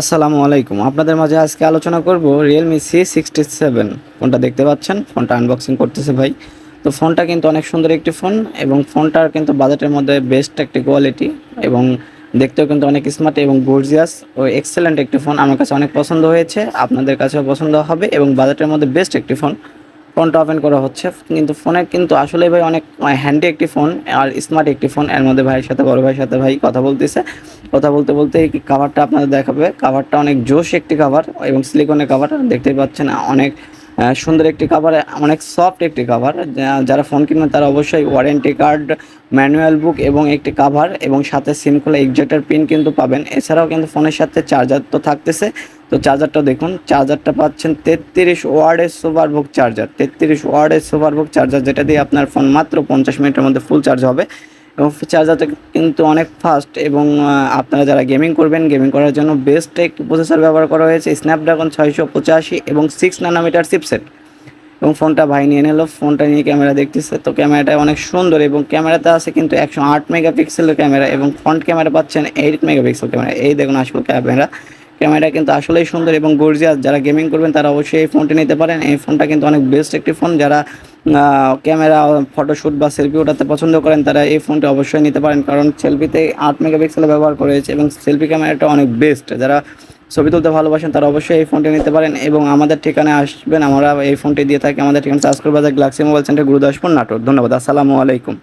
আসসালামু আলাইকুম। আপনাদের মাঝে আজকে আলোচনা করব রিয়েলমি সি সিক্সটি সেভেন ফোনটা দেখতে পাচ্ছেন? ফোনটা আনবক্সিং করতেছে ভাই। তো ফোনটা কিন্তু অনেক সুন্দর একটি ফোন এবং ফোনটার কিন্তু বাজেটের মধ্যে বেস্ট একটি কোয়ালিটি এবং দেখতেও কিন্তু অনেক স্মার্ট এবং গর্জিয়াস ও এক্সেলেন্ট একটি ফোন। আমার কাছে অনেক পছন্দ হয়েছে, আপনাদের কাছেও পছন্দ হবে এবং বাজেটের মধ্যে বেস্ট একটি ফোন। ফোনটা ওপেন করা হচ্ছে। কিন্তু ফোনে কিন্তু আসলে ভাই অনেক হ্যান্ডি একটি ফোন আর স্মার্ট একটি ফোন। এর মধ্যে ভাইয়ের সাথে, বড় ভাইয়ের সাথে ভাই কথা বলতেছে। কথা বলতে বলতে এই কাভারটা আপনাদের দেখাবে। কাভারটা অনেক জোশ একটি কাভার এবং সিলিকনের কাভার দেখতেই পাচ্ছেন, অনেক সুন্দর একটি কাভার অনেক সফট একটি কাভার যারা ফোন কিনবেন তারা অবশ্যই ওয়ারেন্টি কার্ড ম্যানুয়াল বুক এবং একটি কাভার এবং সাথে সিম খোলা এক্সেক্টার পিন কিন্তু পাবেন। এছাড়াও কিন্তু ফোনের সাথে চার্জার তো থাকতেছে। তো চার্জারটা দেখুন চার্জারটা পাচ্ছেন তেত্রিশ ওয়ার্ডের সুপারবুক চার্জার তেত্রিশ ওয়ার্ডের সুপারবুক চার্জার যেটা দিয়ে আপনার ফোন মাত্র পঞ্চাশ মিনিটের মধ্যে ফুল চার্জ হবে। এবং চার্জারটা কিন্তু অনেক ফাস্ট এবং আপনারা যারা গেমিং করবেন গেমিং করার জন্য বেস্ট একটি প্রসেসর ব্যবহার করা হয়েছে স্ন্যাপড্রাগন ছয়শো পঁচাশি এবং সিক্স নানোমিটার চিপসেট এবং ফোনটা ভাই নিয়ে নিল ফোনটা নিয়ে ক্যামেরা দেখতেছে। তো ক্যামেরাটা অনেক সুন্দর এবং ক্যামেরাতে আছে কিন্তু একশো আট মেগাপিক্সেলের ক্যামেরা এবং ফ্রন্ট ক্যামেরা পাচ্ছেন এইট মেগাপিক্সেল ক্যামেরা এই দেখুন আসল ক্যামেরা ক্যামেরা কিন্তু আসলেই সুন্দর এবং গর্জিয়াস যারা গেমিং করবেন তারা অবশ্যই এই ফোনটি নিতে পারেন। এই ফোনটা কিন্তু অনেক বেস্ট একটি ফোন যারা ক্যামেরা ফটোশ্যুট বা সেলফি ওঠাতে পছন্দ করেন, তারা এই ফোনটি অবশ্যই নিতে পারেন। কারণ সেলফিতে আট মেগাপিক্সেল ব্যবহার করেছে এবং সেলফি ক্যামেরাটা অনেক বেস্ট যারা ছবি তুলতে ভালোবাসেন, তারা অবশ্যই এই ফোনটি নিতে পারেন এবং আমাদের ঠিকানায় আসবেন। আমরা এই ফোনটি দিয়ে থাকি। আমাদের ঠিকানা চার্জ করব গ্লাক্সি মোবাইল সেন্টার গুরুদাসপুর নাটক ধন্যবাদ। আসসালামু আলাইকুম।